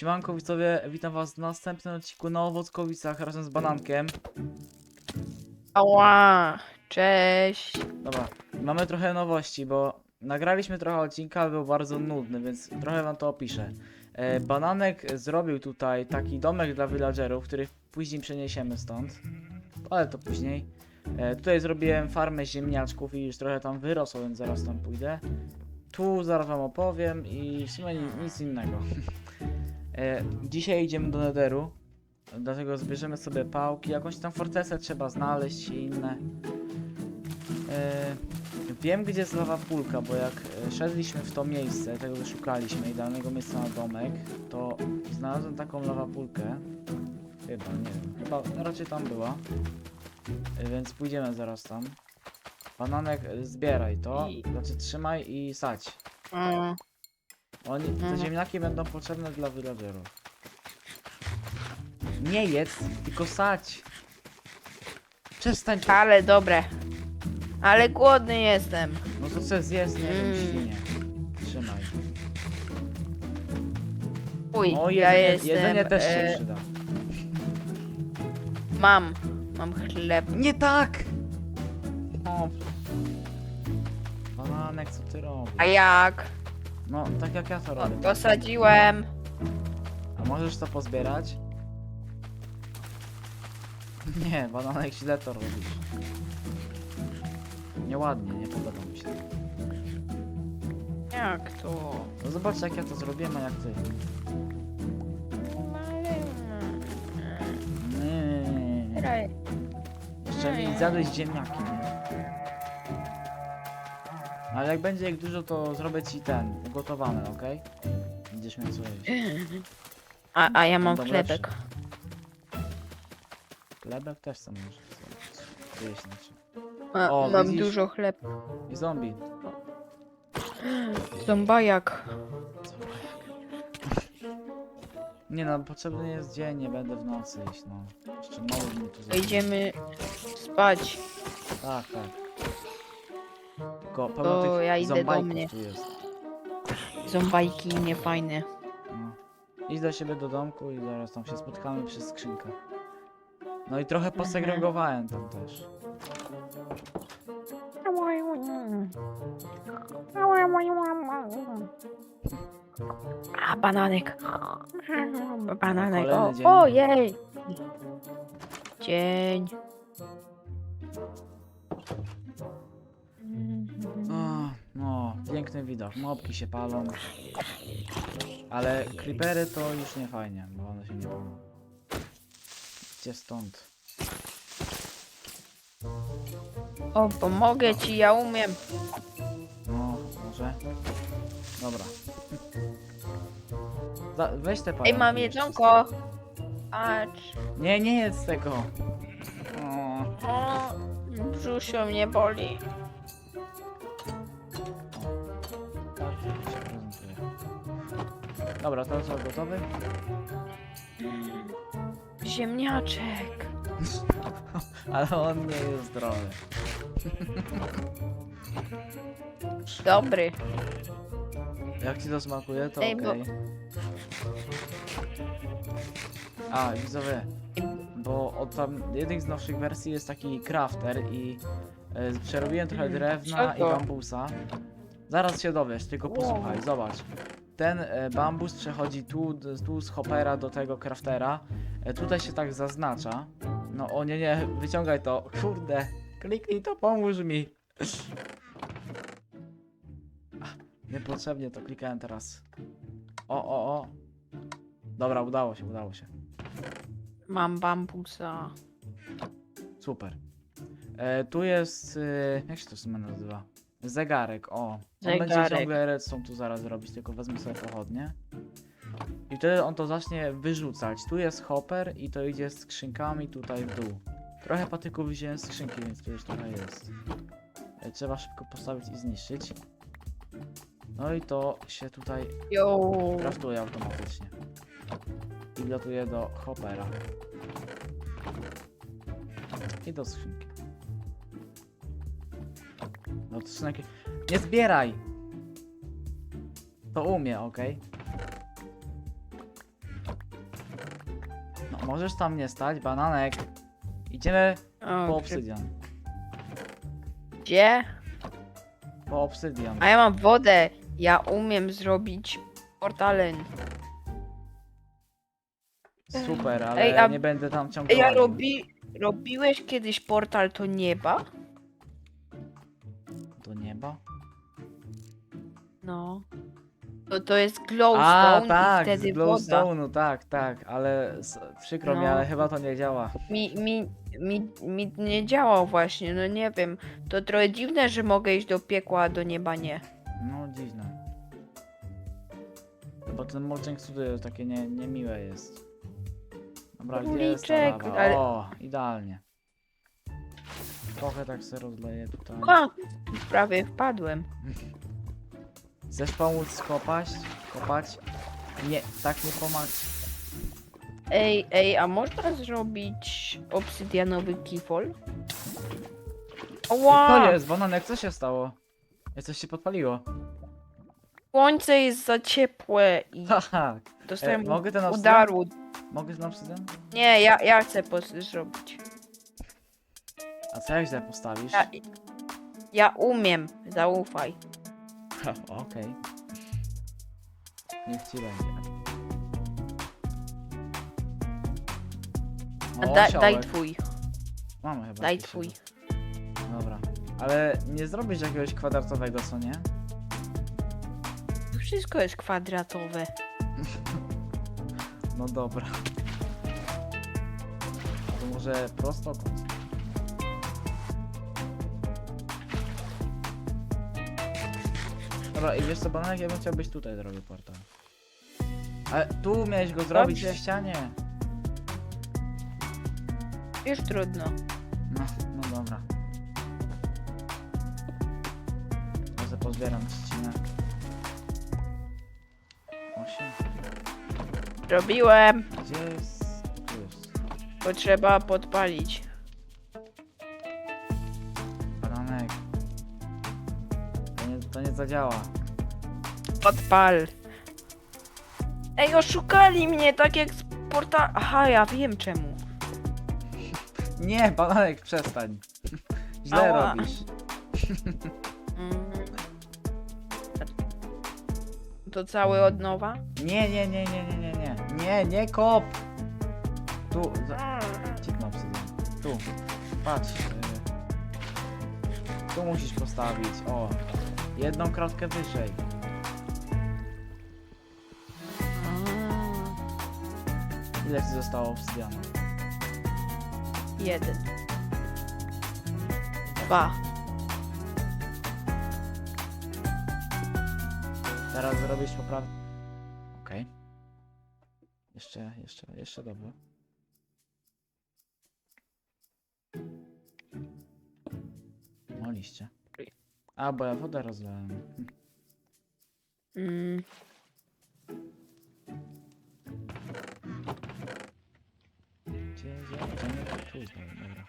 Siemanko widzowie, witam was w następnym odcinku na Owockowicach razem z Banankiem. Ała, cześć. Dobra, mamy trochę nowości, bo nagraliśmy trochę odcinka, ale był bardzo nudny, więc trochę wam to opiszę. E, Bananek zrobił tutaj taki domek dla villagerów, który później przeniesiemy stąd, ale to później. E, tutaj zrobiłem farmę ziemniaczków i już trochę tam wyrosło, więc zaraz tam pójdę. Tu zaraz wam opowiem i w sumie ni- nic innego. E, dzisiaj idziemy do Netheru, dlatego zbierzemy sobie pałki, jakąś tam fortecę trzeba znaleźć i inne. E, wiem gdzie jest lawa pulka, bo jak e, szedliśmy w to miejsce, tego szukaliśmy, idealnego miejsca na domek, to znalazłem taką lawa pulkę. Chyba, nie wiem, chyba raczej tam była. E, więc pójdziemy zaraz tam. Bananek, e, zbieraj to, znaczy trzymaj i sadź. Mm, Oni, te Mhm. ziemniaki będą potrzebne dla villagerów. Nie jedz, tylko sadź. Przestań. ale dobre. Ale głodny jestem. No to co zjedz, nie wiem, Mm. świnie. Trzymaj. Uj, O, ja jedzenie, jestem. jedzenie też się e, przyda. mam. Mam chleb. Nie tak! O. Bananek, co ty robisz? A jak? No, tak jak ja to O, robię. posadziłem. A możesz to pozbierać? Nie, bananek źle to robisz. Nieładnie, nie podoba mi się. Jak to? No zobacz jak ja to zrobiłem, a jak ty. Nie. Raj. Jeszcze mi zjadłeś ziemniaki, nie? Ale jak będzie ich dużo, to zrobię ci ten, ugotowane, okej? Będziesz miał co jeść. A, a ja mam chlebek. Chlebek też co możesz zjeść, jeść znaczy. A, O, mam widzisz? dużo chleb. I zombie. Zombajak. Nie no, potrzebny jest dzień, nie będę w nocy iść, no. Jeszcze mało dni tu zostało. Idziemy spać. Tak, tak. Tylko pełno To tych ja idę do zombajków mnie. tu jest. Zombajki niefajne. No. Idź do siebie do domku i zaraz tam się spotkamy przy skrzynkach. No i trochę posegregowałem tam też. A, bananek. Bananek. Kolejny O, dzień. ojej. Dzień. Piękny widok. Mopki się palą. Ale creepery to już nie fajnie, bo one się nie palą. Gdzie stąd? O, pomogę ci, ja umiem. No, może? Dobra. Za, weź te Ej, pająki mam jedzonko. Patrz. Nie, nie jedz tego. O, O, brzusio mnie boli. Dobra, to co, gotowy? Ziemniaczek. Ale on nie jest zdrowy. Dobry. Jak ci to smakuje, to Ej, okej. bo- A, widzowie, bo od tam jednych z nowszych wersji jest taki crafter i e, przerobiłem trochę Mm, drewna i to? bambusa. Zaraz się dowiesz, tylko Wow. posłuchaj, zobacz. Ten e, bambus przechodzi tu, tu z hopera do tego craftera. E, tutaj się tak zaznacza. No o nie, nie, wyciągaj to. Kurde, kliknij to, pomóż mi. Niepotrzebnie to klikałem teraz. O, o, o. Dobra, udało się, udało się. Mam bambusa. Super. E, tu jest. E, jak się to sumie nazywa? Zegarek, o. On będzie ciągle redstone tu zaraz robić, tylko wezmę sobie pochodnie. I wtedy on to zacznie wyrzucać. Tu jest hopper i to idzie z skrzynkami tutaj w dół. Trochę patyków wziąłem z skrzynki, więc tu już trochę jest. E, trzeba szybko postawić i zniszczyć. No i to się tutaj Yo. Kraftuje automatycznie. I gotuje do hoppera. I do skrzynki. No to skrzynki... Nie zbieraj! To umie, ok? możesz tam nie stać, bananek. Idziemy po O, przy- obsydian. Gdzie? Po obsydian. A ja mam wodę. Ja umiem zrobić portalen. Super, ale Ej, a- nie będę tam ciągle. Ja łaził. robi... Robiłeś kiedyś portal to nieba? No. To, to jest A, glowstone tak, i z wtedy woda. glowstone'u, tak, tak, ale s- przykro mi, No. ale chyba to nie działa. Mi, mi, mi, mi nie działał właśnie, no nie wiem. To trochę dziwne, że mogę iść do piekła, a do nieba nie. No, dziwne. Bo ten molczek tutaj takie nie, niemiłe jest. Dobra, gdzie jest ta Króliczek, lawa? ale- O, idealnie. Trochę tak se rozleję tutaj. A, prawie wpadłem. Chcesz pomóc kopać? Kopać? Nie, tak nie pomaga. Ej, ej, a można zrobić obsydianowy kifol? To Ła! jest, bananek, co się stało? Ej, Coś się podpaliło. Słońce jest za ciepłe i Haha. E, dostałem mogę ten obsydian? udaru. Mogę obsydian? Nie, ja, ja chcę pos- zrobić. A co jak źle postawisz? Ja, ja umiem, zaufaj. Okej. Niech ci będzie. O, da, daj osiołek. twój, Mamy chyba. daj jakiś twój. Dobra. Ale nie zrobisz jakiegoś kwadratowego, co nie? Wszystko jest kwadratowe. No dobra. To może prostokąt. Dobra, i wiesz co, bananek, ja bym chciał być tutaj zrobił portal. Ale tu miałeś go zrobić Dobrze. w ścianie. Już trudno. No, no dobra. Może pozbieram trzcinę. Osiem. Zrobiłem, Gdzie jest? Tu jest. bo trzeba podpalić. To nie, zadziała. Podpal. Ej, oszukali mnie tak jak z porta... Aha, ja wiem czemu. Nie, bananek, przestań. Źle Ała. robisz. To cały od nowa? Nie, nie, nie, nie, nie, nie, nie. Nie, nie kop! Tu, za... Obsydian. Tu, patrz. y, Tu musisz postawić, o. Jedną kratkę wyżej. Ile ci zostało obsydianu? Jeden. Dwa. Teraz zrobisz poprawę. Okej. Jeszcze, jeszcze, jeszcze dobrze. No liście. A, bo ja wodę rozlałem. Mm. Gdzie, gdzie, gdzie nie? Tu jest, dobra, dobra.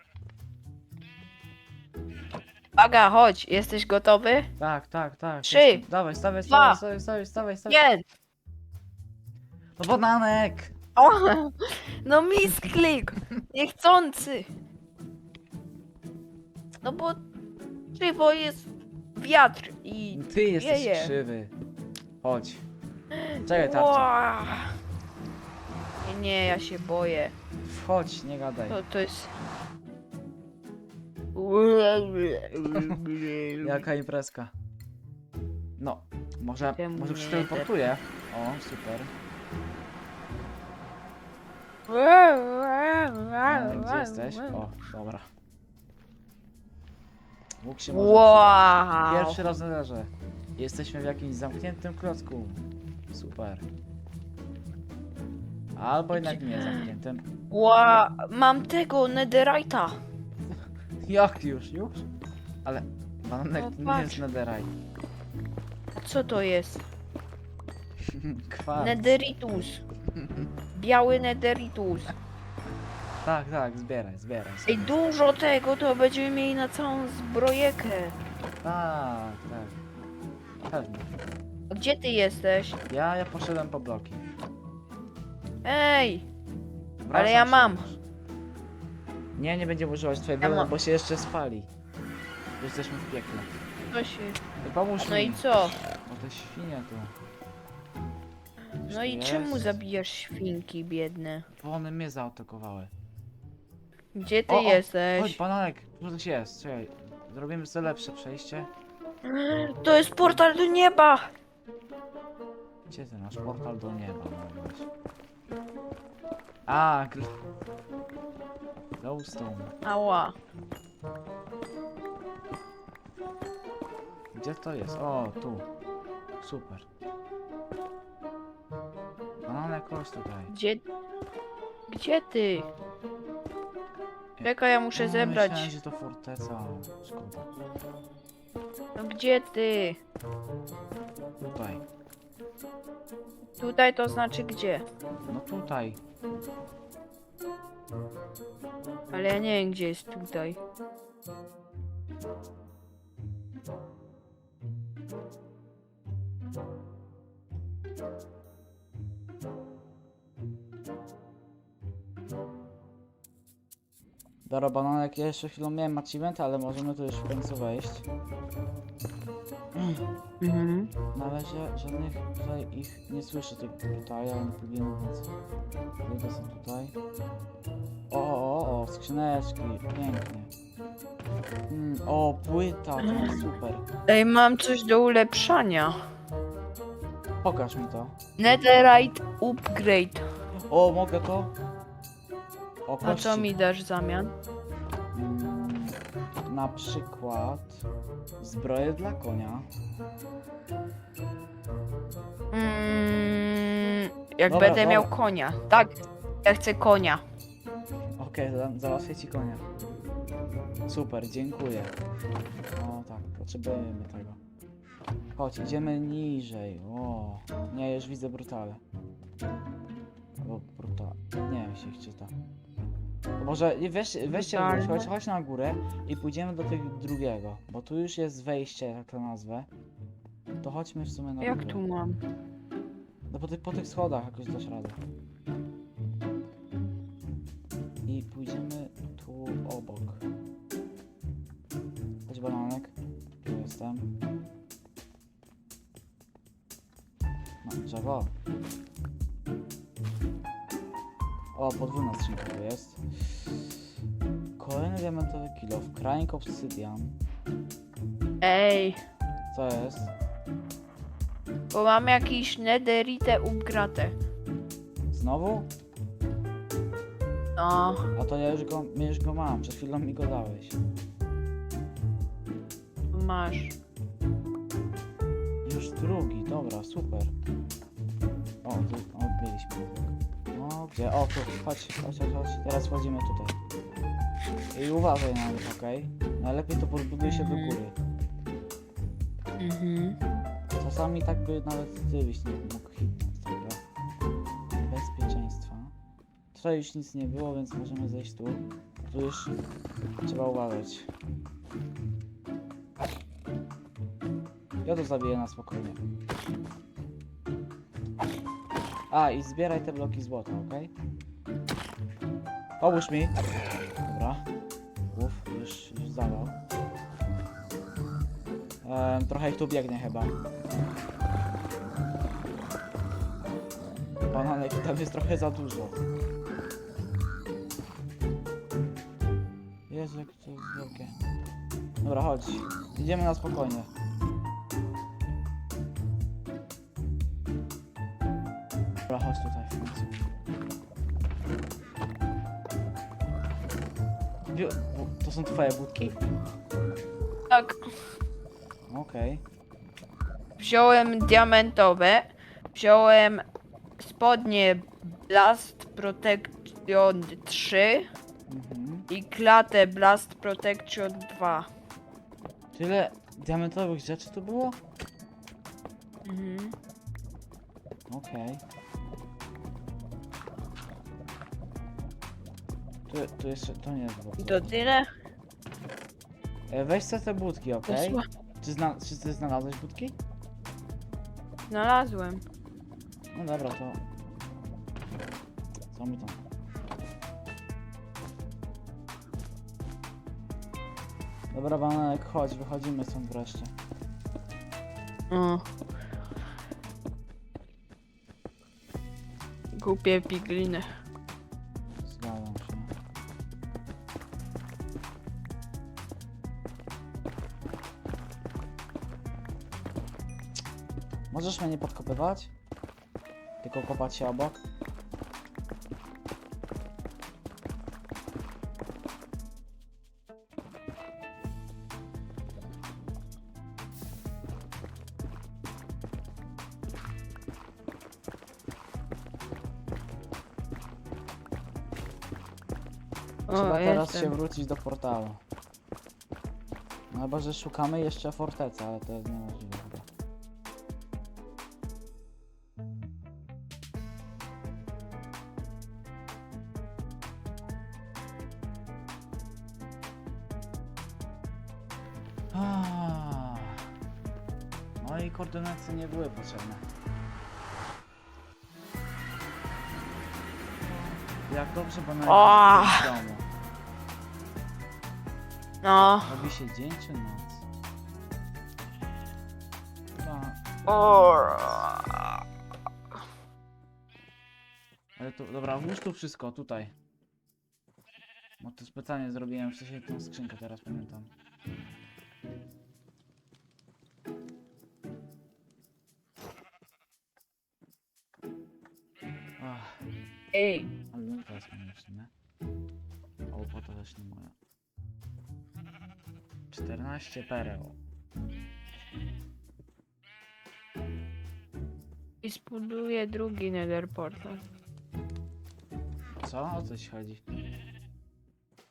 Aga, chodź, jesteś gotowy? Tak, tak, tak. Trzy, jestem. Dawaj, stawaj, dwa, stawaj, stawaj, stawaj, stawaj. Jeden! No bananek! O! No misklik! Niechcący! No bo krzywo jest wiatr i... Ty jesteś wieje. krzywy. Chodź. Czekaj, tarcza. Ła. Nie, nie, ja się boję. Wchodź, nie gadaj. To, to jest... Jaka imprezka. No, może, Czemu może nie teleportuję. O, super. E, Gdzie jesteś? O, dobra. Mógł się może Wow! Pierwszy raz należy. Jesteśmy w jakimś zamkniętym klocku. Super. Albo jednak nie zamkniętym. Ła, mam tego netherite'a. Jak już, już? Ale bananek No to nie patrz. jest netherite. A co to jest? Kwarc. Netheritus. Biały netheritus. Tak, tak, zbieraj, zbieraj. Ej, dużo tego, to będziemy mieli na całą zbrojekę. Tak, tak. Pewnie. A gdzie ty jesteś? Ja, ja poszedłem po bloki. Ej, Obrażam ja się mam. już. Nie, nie będziemy używać twojego, Ja ja mam. bo się jeszcze spali. Jesteśmy w piekle. To się... No pomóż No mi. i co? O te świnie tu. No i Jest. czemu zabijasz świnki biedne? Bo one mnie zaatakowały. Gdzie ty O, o, Chodź, jesteś? bananek, tu coś jest, czekaj. Zrobimy sobie lepsze przejście. To jest portal do nieba! Gdzie ty masz portal do nieba? mówiłeś? A, gl... Glowstone. Ała. Gdzie to jest? O, tu. Super. Bananek, chodź tutaj. Gdzie... Gdzie ty? Czekaj, ja muszę zebrać. Myślałem, że to forteca. Szkoda. No gdzie ty? Tutaj. Tutaj to znaczy gdzie? No tutaj. Ale ja nie wiem gdzie jest tutaj. Dobra, bananek, ja jeszcze chwilą miałem achievement, ale możemy tu już w końcu wejść. Mhm. Na razie żadnych tutaj ich nie słyszę tych tutaj, ale nie próbuję nic. Tylko są tutaj. O, o, o, skrzyneczki, pięknie. Mm, o, płyta, to jest super. Ej, mam coś do ulepszania. Pokaż mi to. Netherite upgrade. O, mogę to? O, A kości. co mi dasz w zamian? Mm, na przykład zbroję dla konia. Mm, jak Dobra, będę dobra. miał konia. Tak, ja chcę konia. Okej, za- załatwię ci konia. Super, dziękuję. O tak, potrzebujemy tego. Chodź, idziemy niżej. O, nie, już widzę brutale. Albo brutal. Nie wiem, jak się ich czyta. To Może weź, weźcie, chodź, chodź na górę i pójdziemy do tego drugiego. Bo tu już jest wejście, jak to nazwę. To chodźmy w sumie na Jak górę. tu mam? No po, tych po tych schodach jakoś dasz radę. I pójdziemy tu obok. Chodź bananek. Tu jestem. No, drzewo. O, podwójna skrzynka tu jest. Kolejny diamentowy kilo. Crying Obsidian. Ej, Co jest? bo mam jakiś netherite upgrade. Znowu? No, A to ja już go, my już go mam. Przed chwilą mi go dałeś. masz. Już drugi, dobra, super. O, tu odbyliśmy. No, gdzie? O, tu, chodź, chodź, chodź, chodź. Teraz wchodzimy tutaj. I uważaj na nich, okej? Najlepiej to podbuduj się do góry. Mhm. Czasami tak by nawet ty byś nie mógł hitnąć tego. Bezpieczeństwa. Tutaj już nic nie było, więc możemy zejść tu. Tu już trzeba uważać. Ja to zabiję na spokojnie. A, i zbieraj te bloki złota, ok? Pomóż mi. Dobra. Uf, już, już zawał. Em, trochę ich tu biegnie chyba. Bananek tam jest trochę za dużo. Jezu, jak to jest wielkie. Dobra, chodź. Idziemy na spokojnie. Dobra, chodź tutaj To są twoje budki? Tak, Okej. wziąłem diamentowe, wziąłem spodnie Blast Protection 3 Mhm. i klatę Blast Protection 2. Tyle diamentowych rzeczy tu było? Mhm. Okej. Tu, tu jeszcze, to nie jest I to tyle? E, weź sobie te budki, okej? Posła- Czy, czy ty znalazłeś budki? Znalazłem. No dobra, to... Co mi tam? Dobra, bananek, chodź, wychodzimy stąd wreszcie. O. Głupie pigliny. Możesz mnie nie podkopywać? Tylko kopać się obok? Trzeba teraz się wrócić do portalu. No chyba, że szukamy jeszcze fortecy, ale to jest niemożliwe Ah. No i koordynaty nie były potrzebne. Jak dobrze, bo O! w domu. No. Robi się dzień czy noc? Chyba... O. Ale to, dobra, włóż tu wszystko, tutaj. No to specjalnie zrobiłem wcześniej tą skrzynkę, teraz pamiętam. Ej. ale no to jest konieczne, nie? O, opłata też nie moja. 14 pereł. I zbuduję drugi nether portal. Co? O co ci chodzi?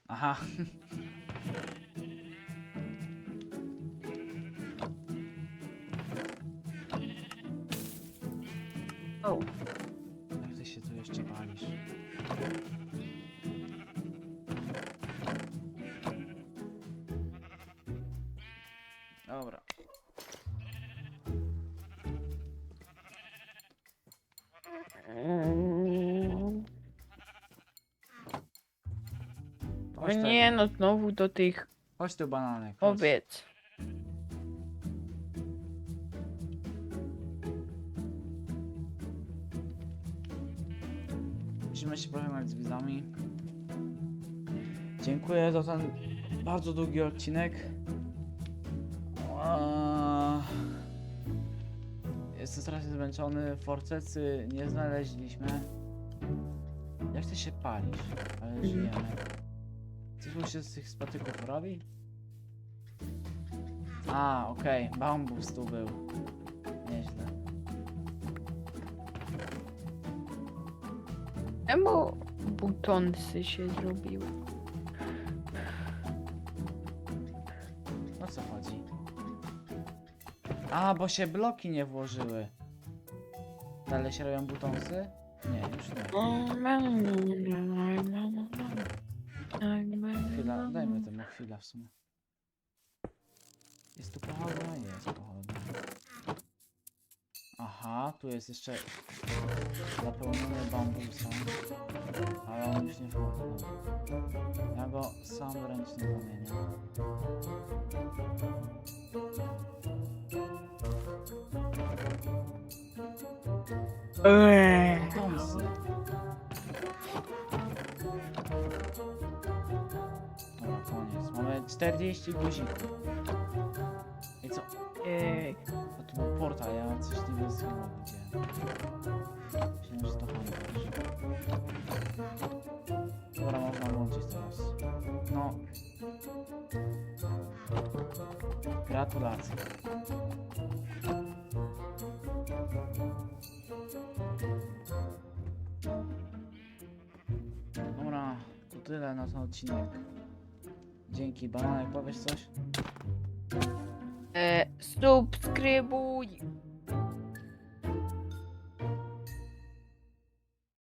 Aha. Dobra. O Chodź tu, nie, no znowu do tych chodź tu bananek. Chodź. owiec. Musimy się pożegnać z widzami. Dziękuję za ten bardzo długi odcinek. Jestem strasznie zmęczony. Fortecy nie znaleźliśmy. Jak ty się palisz? Ale żyjemy. Coś mu się z tych spatyków robi? A, okej. Bambus tu był. Nieźle. Czemu butonsy się zrobiły? A, bo się bloki nie włożyły. Dalej się robią butonsy? Nie, już nie. Chwila, dajmy temu chwilę w sumie. Jest tu pochodnia? Jest pochodnia. Aha, tu jest jeszcze zapełniony bambusem. Ale on już nie wchodzi. Ja go sam ręcznie zamienię. Butonsy. Dobra, koniec. Mamy 40 guzików. Gratulacje. Dobra, to tyle na ten odcinek. Dzięki, bananek, powiesz coś? e, subskrybuj.